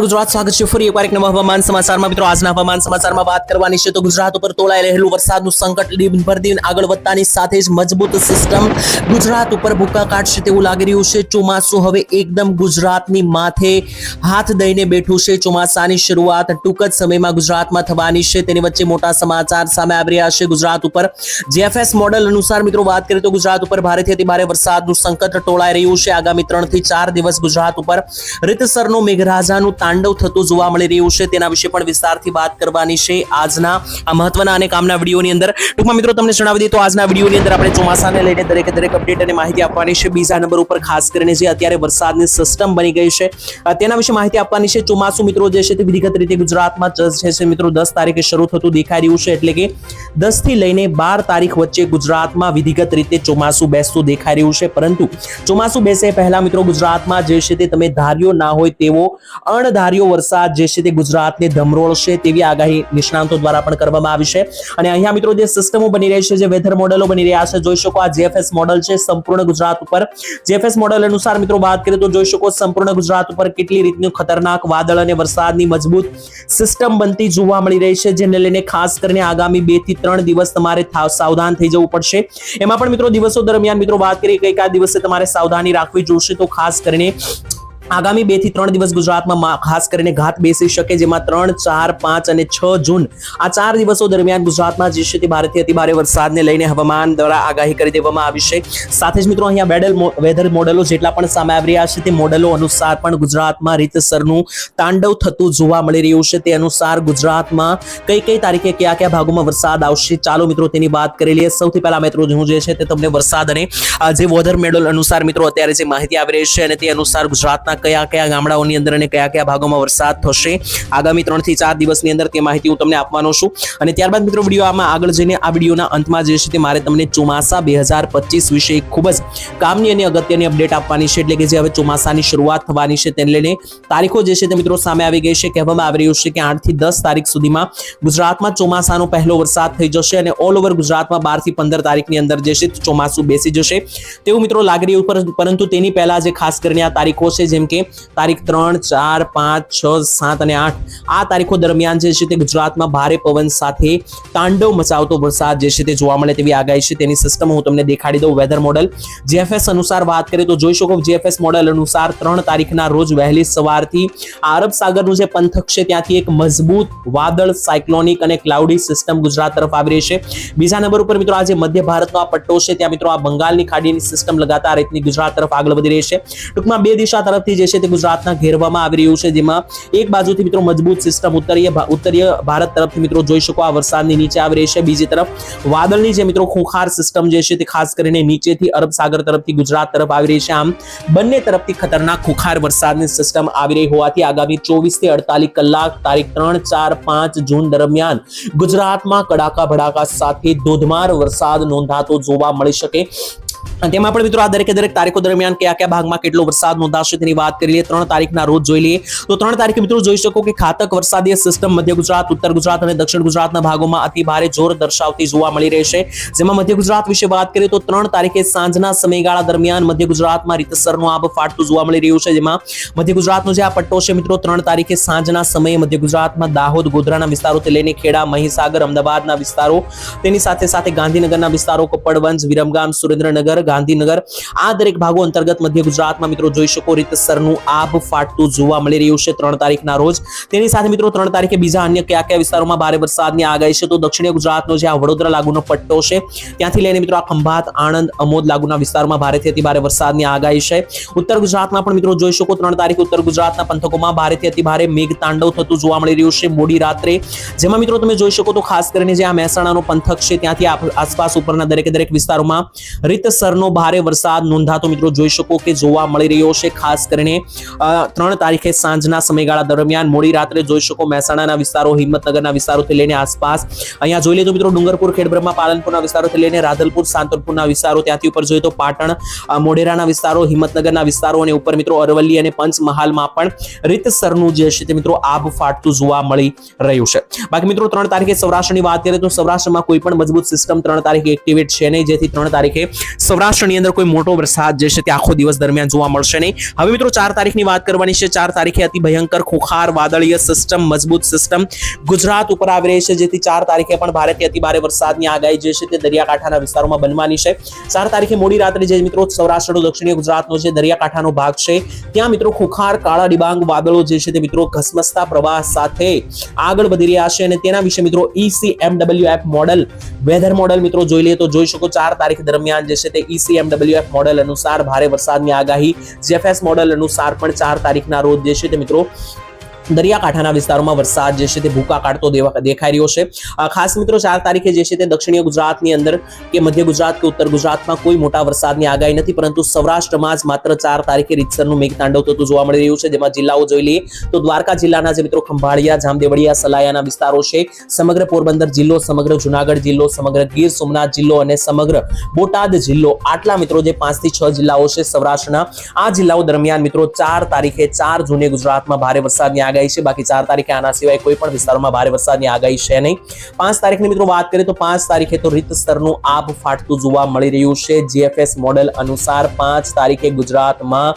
ગુજરાત સ્વાગત છે ફરી એકવાર એક નવા હવામાન સમાચારમાં. મિત્રો, આજના હવામાન સમાચારમાં વાત કરવાની છે તો ગુજરાત ઉપર તોળાઈ રહેલું વરસાદનું સંકટ દિન પર દિન આગળ વધતાની સાથે જ મજબૂત સિસ્ટમ ગુજરાત ઉપર ભૂકા કાઢશે તેવું લાગી રહ્યું છે. ચોમાસું હવે એકદમ ગુજરાતની માથે હાથ દઈને બેઠું છે. ચોમાસાની શરૂઆત ટૂંક જ સમયમાં ગુજરાતમાં થવાની છે. તેની વચ્ચે મોટા સમાચાર સામે આવી રહ્યા છે ગુજરાત ઉપર. જેએફએસ મોડેલ અનુસાર મિત્રો, વાત કરીએ તો ગુજરાત ઉપર ભારેથી અતિ ભારે વરસાદનું સંકટ ટોળાઈ રહ્યું છે. આગામી ત્રણથી ચાર દિવસ ગુજરાત ઉપર રીતસરનો મેઘરાજાનું તાંડવ થતું જોવા મળી રહ્યું છે. તેના વિશે પણ વિસ્તારથી વાત કરવાની છે આજના આ મહત્વના અને કામના વિડીયોની અંદર. ટૂંકમાં મિત્રો, તમને જણાવી દઈએ તો આજના વિડીયોની અંદર આપણે ચોમાસાને લઈને દરેકે દરેક અપડેટ અને માહિતી આપવાની છે. બીજા નંબર ઉપર ખાસ કરીને જે અત્યારે વરસાદની સિસ્ટમ બની ગઈ છે તેના વિશે માહિતી આપવાની છે. ચોમાસું મિત્રો જે છે તે વિધિગત રીતે ગુજરાતમાં જે છે મિત્રો, દસ તારીખે શરૂ થતું દેખાઈ રહ્યું છે. એટલે કે દસથી લઈને બાર તારીખ વચ્ચે ગુજરાતમાં વિધિગત રીતે ચોમાસું બેસતું દેખાઈ રહ્યું છે. પરંતુ ચોમાસું બેસે પહેલા મિત્રો ગુજરાતમાં જે છે તે તમે ધાર્યો ના હોય તેવો અણધાર્યો વરસાદ જે છે તે ગુજરાતને ધમરોળશે તેવી આગાહી નિષ્ણાંતો દ્વારા પણ કરવામાં આવી છે. અને અહીંયા મિત્રો જે સિસ્ટમો બની રહી છે, જે વેધર મોડેલો બની રહ્યા છે, જોઈ શકો આ જેએફએસ મોડેલ છે સંપૂર્ણ ગુજરાત ઉપર. જેએફએસ મોડેલ અનુસાર મિત્રો વાત કરીએ તો જોઈ શકો સંપૂર્ણ ગુજરાત ઉપર કેટલી રીતનું ખતરનાક વાદળ અને વરસાદની મજબૂત સિસ્ટમ બનતી જોવા મળી રહી છે, જેને લઈને ખાસ કરીને આગામી બેથી ત્રણ દિવસ તમારે સાવધાન થઈ જવું પડશે. એમાં પણ મિત્રો દિવસો દરમિયાન મિત્રો વાત કરીએ કઈ કયા દિવસે તમારે સાવધાની રાખવી જોશે તો ખાસ કરીને આગામી બેથી ત્રણ દિવસ ગુજરાતમાં ખાસ કરીને ઘાત બેસી શકે જેમાં ત્રણ, ચાર, પાંચ અને છ જૂન. આ ચાર દિવસો દરમિયાન ગુજરાતમાં જે છે તે ભારેથી અતિભારે વરસાદને લઈને હવામાન દ્વારા આગાહી કરી દેવામાં આવી છે. સાથે જ મિત્રો, અહીંયા બેડલ વેધર મોડેલો જેટલા પણ સામે આવી રહ્યા છે તે મોડેલો અનુસાર પણ ગુજરાતમાં રીતસરનું તાંડવ થતું જોવા મળી રહ્યું છે. તે અનુસાર ગુજરાતમાં કઈ કઈ તારીખે કયા કયા ભાગોમાં વરસાદ આવશે ચાલો મિત્રો તેની વાત કરી લઈએ. સૌથી પહેલા મિત્રો, હું જે છે તે તમને વરસાદ અને જે વેધર મોડેલ અનુસાર મિત્રો, અત્યારે જે માહિતી આવી રહી છે અને તે અનુસાર ગુજરાતના કયા કયા ગામડાઓની અંદર અને કયા કયા ભાગોમાં વરસાદ થશે. આગામી ત્રણથી ચાર દિવસની અંદર તે માહિતી હું તમને આપવાનો છું. અને ત્યારબાદ મિત્રો વીડિયો આમાં આગળ જઈને આ વિડીયોના અંતમાં જે છે તે મારે તમને ચોમાસા બે હજાર પચીસ વિશે ખૂબ જ કામની અને અગત્યની અપડેટ આપવાની છે. એટલે કે જે હવે ચોમાસાની શરૂઆત થવાની છે તેને લઈને તારીખો જે છે તે મિત્રો સામે આવી ગઈ છે. કહેવામાં આવી રહ્યું છે કે આઠથી દસ તારીખ સુધીમાં ગુજરાતમાં ચોમાસાનો પહેલો વરસાદ થઈ જશે અને ઓલ ઓવર ગુજરાતમાં બારથી પંદર તારીખની અંદર જે છે ચોમાસું બેસી જશે. તેવું મિત્રો લાગી રહ્યું પરંતુ તેની પહેલા જે ખાસ કરીને આ તારીખો છે, જેમ કે તારીખ ત્રણ, ચાર, પાંચ, છ, સાત અને આઠ. આ તારીખો દરમિયાન જે છે તે ગુજરાતમાં ભારે પવન સાથે તાંડવ મચાવતો વરસાદ જે છે તે જોવા મળે તેવી આગાહી છે. તેની સિસ્ટમ હું તમને દેખાડી દઉં વેધર મોડલ જીએફએસ અનુસાર વાત કરીએ તો જોઈ શકો જીએફએસ મોડેલ અનુસાર ત્રણ તારીખના રોજ વહેલી સવારથી આરબ સાગરનું જે પંથક છે ત્યાંથી એક મજબૂત વાદળ સાયક્લોનિક અને ક્લાઉડી સિસ્ટમ ગુજરાત તરફ આવી રહી છે. બીજા નંબર ઉપર મિત્રો આજે મધ્ય ભારતનો આ પટ્ટો છે. ત્યાં મિત્રો આ બંગાળની ખાડીની સિસ્ટમ લગાતાર રીતની ગુજરાત તરફ આગળ વધી રહી છે. ટૂંકમાં બે દિશા તરફથી જે છે તે ગુજરાતના ઘેરવામાં આવી રહ્યું છે, જેમાં એક બાજુથી મિત્રો મજબૂત સિસ્ટમ ઉત્તરીય ઉત્તરીય ભારત તરફથી મિત્રો જોઈ શકો આ વરસાદની નીચે આવી રહી છે. બીજી તરફ વાદળની જે મિત્રો ખૂંખાર સિસ્ટમ જે છે તે ખાસ કરીને નીચેથી અરબ સાગર તરફથી ગુજરાત તરફ આવી રહી છે. આમ બંને તરફથી ખતરનાક ખૂંખાર વરસાદની સિસ્ટમ આવી રહી હોવાથી આગામી ચોવીસથી અડતાલીસ કલાક તારીખ ત્રણ ચાર પાંચ જૂન દરમિયાન ગુજરાતમાં કડાકા ભડાકા સાથે ધોધમાર વરસાદ નોંધાતો જોવા મળી શકે. તેમાં પણ મિત્રો આ દરેકે દરેક તારીખો દરમિયાન કયા કયા ભાગમાં કેટલો વરસાદ નોંધાશે તેની વાત કરી લઈએ. ત્રણ તારીખના રોજ જોઈ લઈએ. તો ત્રણ તારીખે મિત્રો જોઈ શકો કે ખાતક વરસાદીય સિસ્ટમ મધ્ય ગુજરાત, ઉત્તર ગુજરાત અને દક્ષિણ ગુજરાતના ભાગોમાં અતિ ભારે જોર દર્શાવતી જોવા મળી રહેશે જેમાં મધ્ય ગુજરાત વિશે વાત કરીએ તો ત્રણ તારીખે સાંજના સમયગાળા દરમિયાન મધ્ય ગુજરાતમાં રીતસરનું આબ ફાટતું જોવા મળી રહ્યું છે. જેમાં મધ્ય ગુજરાતનો જે આ પટ્ટો છે મિત્રો, ત્રણ તારીખે સાંજના સમયે મધ્ય ગુજરાતમાં દાહોદ, ગોધરાના વિસ્તારોથી લઈને ખેડા, મહીસાગર, અમદાવાદના વિસ્તારો, તેની સાથે સાથે ગાંધીનગરના વિસ્તારો, કપડવંજ, વિરમગામ, સુરેન્દ્રનગર ગાંધીનગર આ દરેક ભાગો અંતર્ગત મધ્ય ગુજરાતમાં મિત્રો જોઈ શકો રીતસરનું આબ ફાટતું જોવા મળી રહ્યું છે ત્રણ તારીખના રોજ. તેની સાથે મિત્રો ત્રણ તારીખે બીજા અન્ય કયા કયા વિસ્તારોમાં ભારે વરસાદની આગાહી છે તો દક્ષિણ ગુજરાતનો જે આ વડોદરા લાગુનો પટ્ટો છે, ત્યાંથી લઈને મિત્રો આ ખંભાત, આણંદ, અમોદ લાગુના વિસ્તારમાં ભારેથી અતિ ભારે વરસાદની આગાહી છે. ઉત્તર ગુજરાતમાં પણ મિત્રો જોઈ શકો ત્રણ તારીખ ઉત્તર ગુજરાતના પંથકોમાં ભારેથી અતિ ભારે મેઘ તાંડવ થતું જોવા મળી રહ્યું છે મોડી રાત્રે. જેમાં મિત્રો તમે જોઈ શકો તો ખાસ કરીને જે આ મહેસાણાનો પંથક છે, ત્યાંથી આસપાસ ઉપરના દરેક દરેક વિસ્તારોમાં રીતસરનો ભારે વરસાદ નોંધાતો મિત્રો જોઈ શકો કે જોવા મળી રહ્યો છે ખાસ કરીને ત્રણ તારીખે સાંજના સમયગાળા દરમિયાન મોડી રાત્રે જોઈ શકો મહેસાણાના વિસ્તારો હિંમતનગરના વિસ્તારોથી લઈને આસપાસ અહીંયા જોઈ તો મિત્રો ડુંગરપુર ખેડબ્રહ્મા પાલનપુરના વિસ્તારોથી લઈને રાધલપુર સાંતલપુરના વિસ્તારો ત્યાંથી ઉપર જોઈએ તો પાટણ મોઢેરાના વિસ્તારો હિંમતનગરના વિસ્તારો અને ઉપર મિત્રો અરવલ્લી અને પંચમહાલમાં પણ રીતસરનું જે છે તે મિત્રો આબ ફાટતું જોવા મળી રહ્યું છે બાકી મિત્રો ત્રણ તારીખે સૌરાષ્ટ્રની વાત કરીએ તો સૌરાષ્ટ્રમાં કોઈ પણ મજબૂત સિસ્ટમ ત્રણ તારીખે એક્ટિવેટ છે નહીં જેથી ત્રણ તારીખે સૌરાષ્ટ્રની અંદર કોઈ મોટો વરસાદ જે છે તે આખો દિવસ દરમિયાન જોવા મળશે નહીં. હવે મિત્રો ચાર તારીખની વાત કરવાની છે. ચાર તારીખે અતિ ભયંકર ખુખાર, વાદળીય સિસ્ટમ મજબૂત સિસ્ટમ ગુજરાત ઉપર આવી રહી છે. જેથી ચાર તારીખે પણ ભારેથી અતિ ભારે વરસાદની આગાહી જે છે તે દરિયાકાંઠાના વિસ્તારોમાં બનવાની છે. ચાર તારીખે મોડી રાત્રે જે મિત્રો સૌરાષ્ટ્રનો દક્ષિણીય ગુજરાતનો જે દરિયાકાંઠાનો ભાગ છે, ત્યાં મિત્રો ખુખાર, કાળા ડિબાંગ, વાદળો જે છે તે મિત્રો ઘસમસતા પ્રવાહ સાથે આગળ વધી રહ્યા છે. અને તેના વિશે મિત્રો ECMW app model weather model મિત્રો જોઈ લઈએ તો જોઈ શકો ચાર તારીખ દરમિયાન જે છે તે E ઈસીએમડબલ્યુ એફ મોડલ અનુસાર ભારે વરસાદની આગાહી. જેફએસ મોડલ અનુસાર પણ ચાર તારીખના રોજ જે છે તે મિત્રો દરિયાકાંઠાના વિસ્તારોમાં વરસાદ જે છે તે ભૂકા કાઢતો દેખાઈ રહ્યો છે. ખાસ મિત્રો, ચાર તારીખે જે છે તે દક્ષિણીય ગુજરાતની અંદર કે મધ્ય ગુજરાત કે ઉત્તર ગુજરાતમાં કોઈ મોટા વરસાદની આગાહી નથી, પરંતુ સૌરાષ્ટ્રમાં જ માત્ર ચાર તારીખે રીતસરનું મેઘતાંડવ થતું જોવા મળી રહ્યું છે. જેમાં જિલ્લાઓ જોઈ લઈએ તો દ્વારકા જિલ્લાના જે મિત્રો ખંભાળિયા, જામદેવડિયા, સલાયાના વિસ્તારો છે. સમગ્ર પોરબંદર જિલ્લો, સમગ્ર જુનાગઢ જિલ્લો, સમગ્ર ગીર સોમનાથ જિલ્લો અને સમગ્ર બોટાદ જિલ્લો આટલા મિત્રો જે પાંચથી છ જિલ્લાઓ છે સૌરાષ્ટ્રના, આ જિલ્લાઓ દરમિયાન મિત્રો ચાર તારીખે ચાર જૂને ગુજરાતમાં ભારે વરસાદની આગાહી છે. બાકી ચાર તારીખે આના સિવાય કોઈ પણ વિસ્તારોમાં ભારે વરસાદની આગાહી છે નહીં. પાંચ તારીખની મિત્રો વાત કરીએ તો પાંચ તારીખે તો રીત સ્તરનું આબ ફાટતું જોવા મળી રહ્યું છે. જીએફએસ મોડેલ અનુસાર પાંચ તારીખે ગુજરાતમાં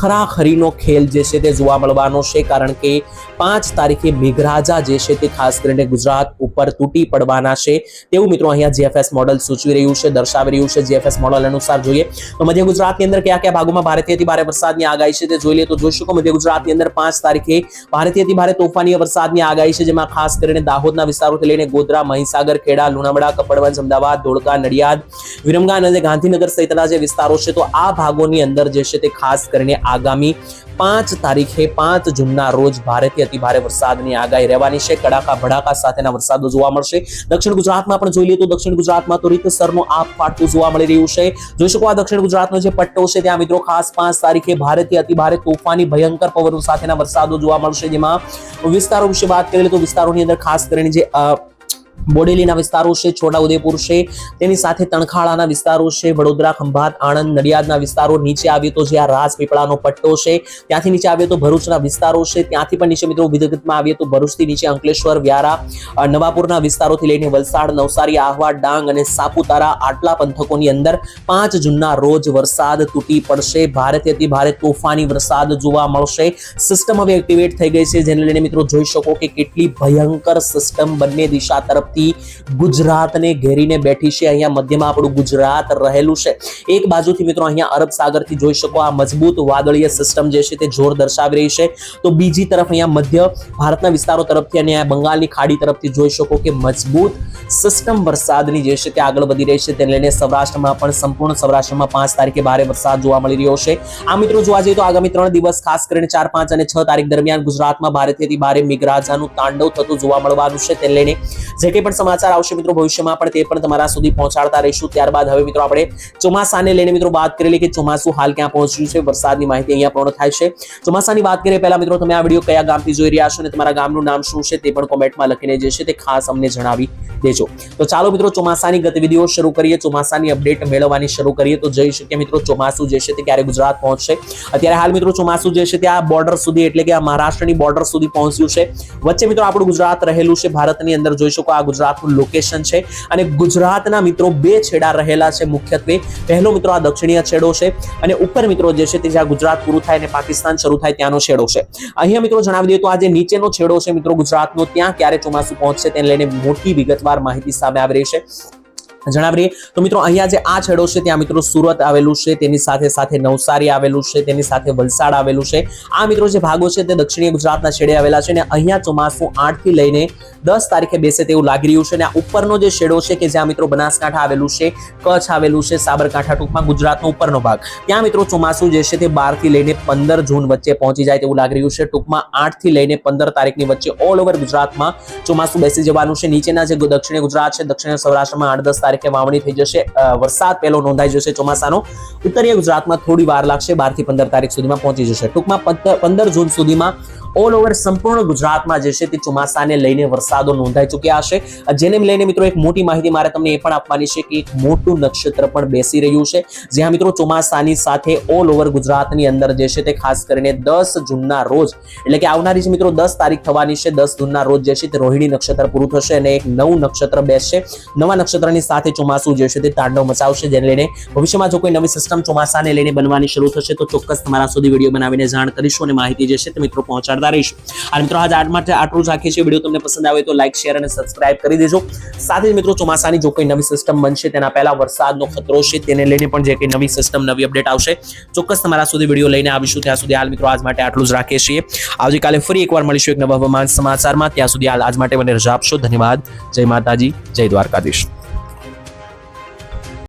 ખરાખરીનો ખેલ જે છે તે જોવા મળવાનો છે, કારણ કે પાંચ તારીખે મેઘરાજા જે છે તે ખાસ કરીને ગુજરાત ઉપર તૂટી પડવાના છે. તેવું મિત્રો અહીંયા જીએફએસ મોડલ સૂચવી રહ્યું છે, દર્શાવી રહ્યું છે જીએફએસ મોડલ અનુસાર જોઈએ. તો મધ્ય ગુજરાતની અંદર કયા કયા ભાગોમાં ભારેથી ભારે વરસાદની આગાહી છે તે જોઈ લઈએ તો જોઈ શકો. મધ્ય ગુજરાતની અંદર પાંચ તારીખે ભારેથી ભારે તોફાની વરસાદની આગાહી છે, જેમાં ખાસ કરીને દાહોદના વિસ્તારોથી લઈને ગોધરા, મહીસાગર, ખેડા, લુણાવાડા, કપડવંજ, અમદાવાદ, ધોળકા, નડિયાદ, વિરમગામ અને ગાંધીનગર સહિતના જે વિસ્તારો છે, તો આ ભાગોની અંદર જે છે તે ખાસ કરીને આગામી પાંચ તારીખે પાંચ જૂનના રોજ ભારેથી અતિભારે વરસાદની આગાહી રહેવાની છે. કડાકા, ભડાકા સાથેના વરસાદો જોવા મળશે. દક્ષિણ ગુજરાતમાં પણ જોઈ લઈએ તો દક્ષિણ ગુજરાતમાં તો રીતસરનું આપ ફાટતું જોવા મળી રહ્યું છે. જોઈ શકો આ દક્ષિણ ગુજરાતનો જે પટ્ટો છે, ત્યાં મિત્રો ખાસ પાંચ તારીખે ભારેથી અતિભારે તોફાની, ભયંકર પવનો સાથેના વરસાદો જોવા મળશે. જેમાં વિસ્તારો વિશે વાત કરીએ તો વિસ્તારોની અંદર ખાસ કરીને જે બોડેલીના વિસ્તારો છે છોટાઉદેપુર છે, તેની સાથે તણખાળાના વિસ્તારો છે, વડોદરા, ખંભાત, આણંદ, નડિયાદના વિસ્તારો નીચે આવ્યો તો જે આ રાજપીપળાનો પટ્ટો છે, ત્યાંથી નીચે આવ્યો તો ભરૂચના વિસ્તારો છે, ત્યાંથી પણ નીચે મિત્રો વિગતમાં આવીએ તો ભરૂચથી નીચે અંકલેશ્વર, વ્યારા નવાપુરના વિસ્તારોથી લઈને વલસાડ, નવસારી, આહવા, ડાંગ અને સાપુતારા આટલા પંથકોની અંદર પાંચ જૂનના રોજ વરસાદ તૂટી પડશે. ભારેથી અતિ ભારે તોફાની વરસાદ જોવા મળશે. સિસ્ટમ હવે એક્ટિવેટ થઈ ગઈ છે. જેને લઈને મિત્રો જોઈ શકો કે કેટલી ભયંકર સિસ્ટમ બંને દિશા તરફથી ગુજરાતને ઘેરીને બેઠી છે. અહીંયા મધ્યમાં આપણું ગુજરાત રહેલું છે. એક બાજુથી મિત્રો અહીંયા અરબ સાગરથી જોઈ શકો આ મજબૂત વાદળીય સિસ્ટમ જે છે તે જોર દર્શાવી રહી છે. તો બીજી તરફ અહીંયા મધ્ય ભારતના વિસ્તારો તરફથી અને બંગાળની ખાડી તરફથી જોઈ શકો કે મજબૂત સિસ્ટમ વરસાદની જે છે તે આગળ વધી રહી છે. તેને લઈને સૌરાષ્ટ્રમાં પણ સંપૂર્ણ સૌરાષ્ટ્રમાં પાંચ તારીખે ભારે વરસાદ જોવા મળી રહ્યો છે. આ મિત્રો જોવા જઈએ તો આગામી ત્રણ દિવસ ખાસ કરીને ચાર, પાંચ અને છ તારીખ દરમિયાન ગુજરાતમાં ભારેથી ભારે મેઘરાજાનું તાંડવ થતું જોવા મળવાનું છે. તેને લઈને જે કંઈ પણ સમાચાર આવશે મિત્રો ભવિષ્યમાં પણ તે પણ તમારા સુધી પહોંચાડતા રહીશું. ત્યારબાદ હવે મિત્રો આપણે ચોમાસાને લઈને મિત્રો વાત કરેલી કે ચોમાસું હાલ ક્યાં પહોંચ્યું છે. વરસાદની માહિતી અહીંયા પૂર્ણ થાય છે. ચોમાસાની વાત કરીએ પહેલા મિત્રો તમે આ વીડિયો કયા ગામથી જોઈ રહ્યા છો અને તમારા ગામનું નામ શું છે તે પણ કોમેન્ટમાં લખીને જે છે તે ખાસ અમને જણાવી દેજો. તો ચાલો મિત્રો ચોમાસાની ગતિવિધિઓ શરૂ કરીએ. ચોમાસાની અપડેટ મેળવવાની શરૂ કરીએ. તો જઈ શકીએ મિત્રો ચોમાસું જે છે તે ક્યારે ગુજરાત પહોંચશે. અત્યારે હાલ મિત્રો ચોમાસું જે છે તે આ બોર્ડર સુધી એટલે કે આ મહારાષ્ટ્રની બોર્ડર સુધી પહોંચ્યું છે. વચ્ચે મિત્રો આપણું ગુજરાત રહેલું છે. ભારતની અંદર જોઈ શકો આ ગુજરાતનું લોકેશન છે. અને ગુજરાતના મિત્રો બે છેડા રહેલા છે મુખ્યત્વે. પહેલો મિત્રો આ દક્ષિણીય છેડો છે અને ઉપર મિત્રો જે છે તે જ્યાં ગુજરાત પૂરું થાય અને પાકિસ્તાન શરૂ થાય ત્યાંનો છેડો છે. અહીંયા મિત્રો જણાવી દઈએ તો આ જે નીચેનો છેડો છે મિત્રો ગુજરાતનો, ત્યાં ક્યારે ચોમાસું પહોંચશે તેને લઈને મોટી વિગતવાર માહિતી સામે આવી રહી છે. જણાવીએ તો મિત્રો, અહીંયા જે આ છેડો છે, ત્યાં મિત્રો સુરત આવેલું છે, તેની સાથે સાથે નવસારી આવેલું છે, તેની સાથે વલસાડ આવેલું છે. આ મિત્રો જે ભાગો છે, તે દક્ષિણીય ગુજરાતના છેડે આવેલા છે અને અહીંયા ચોમાસું આઠથી લઈને દસ તારીખે બેસે તેવું લાગી રહ્યું છે. અને આ ઉપરનો જે છેડો છે કે જ્યાં મિત્રો બનાસકાંઠા આવેલું છે, કચ્છ આવેલું છે, સાબરકાંઠા ટૂંકમાં ગુજરાતનો ઉપરનો ભાગ. ત્યાં મિત્રો ચોમાસું જે છે, તે બારથી લઈને પંદર જૂન વચ્ચે પહોંચી જાય તેવું લાગી રહ્યું છે. ટૂંકમાં આઠથી લઈને પંદર તારીખની વચ્ચે ઓલ ઓવર ગુજરાતમાં ચોમાસું બેસી જવાનું છે. નીચેના જે દક્ષિણ ગુજરાત છે દક્ષિણ સૌરાષ્ટ્રમાં આઠ દસ વાવણી થઈ જશે. વરસાદ પહેલો નોંધાઈ જશે ચોમાસાનો. ઉત્તરીય ગુજરાતમાં થોડી વાર લાગશે, બારથી પંદર તારીખ સુધીમાં પહોંચી જશે. ટૂંકમાં પંદર- જૂન સુધીમાં ઓલ ઓવર સંપૂર્ણ ગુજરાતમાં જે છે તે ચોમાસાને લઈને વરસાદો નોંધાઈ ચૂક્યા હશે. જેને લઈને મિત્રો એક મોટી માહિતી મારે તમને એ પણ આપવાની છે કે એક મોટું નક્ષત્ર પણ બેસી રહ્યું છે. જ્યાં મિત્રો ચોમાસાની સાથે ઓલ ઓવર ગુજરાતની અંદર જે છે તે ખાસ કરીને દસ જૂનના રોજ, એટલે કે આવનારી જે મિત્રો દસ તારીખ થવાની છે, દસ જૂનના રોજ જે છે તે રોહિણી નક્ષત્ર પૂરું થશે અને એક નવું નક્ષત્ર બેસશે. નવા નક્ષત્રની સાથે ચોમાસું જે છે તે તાંડવ મચાવશે, જેને લઈને ભવિષ્યમાં જો કોઈ નવી સિસ્ટમ ચોમાસાને લઈને બનવાની શરૂ થશે, તો ચોક્કસ તમારા સુધી વીડિયો બનાવીને જાણ કરીશું અને માહિતી જે છે તે મિત્રો પહોંચાડતા રહીશું. અને મિત્રો આજ આજ માટે આટલું જ રાખીએ છીએ. વીડિયો તમને પસંદ આવે તો લાઈક શેર અને સબસ્ક્રાઇબ કરી દેજો. સાથે જ મિત્રો ચોમાસાની જો કોઈ નવી સિસ્ટમ બનશે, તેના પહેલા વરસાદનો ખતરો છે તેને લઈને પણ જે કંઈ નવી સિસ્ટમ નવી અપડેટ આવશે, ચોક્કસ તમારા સુધી વીડિયો લઈને આવીશું. ત્યાં સુધી હાલ મિત્રો આજ માટે આટલું જ રાખીએ છીએ. આવતીકાલે ફરી એકવાર મળીશું એક નવા હવામાન સમાચારમાં. ત્યાં સુધી હાલ આજ માટે મને રજા આપશો. ધન્યવાદ. જય માતાજી. જય દ્વારકાધીશ.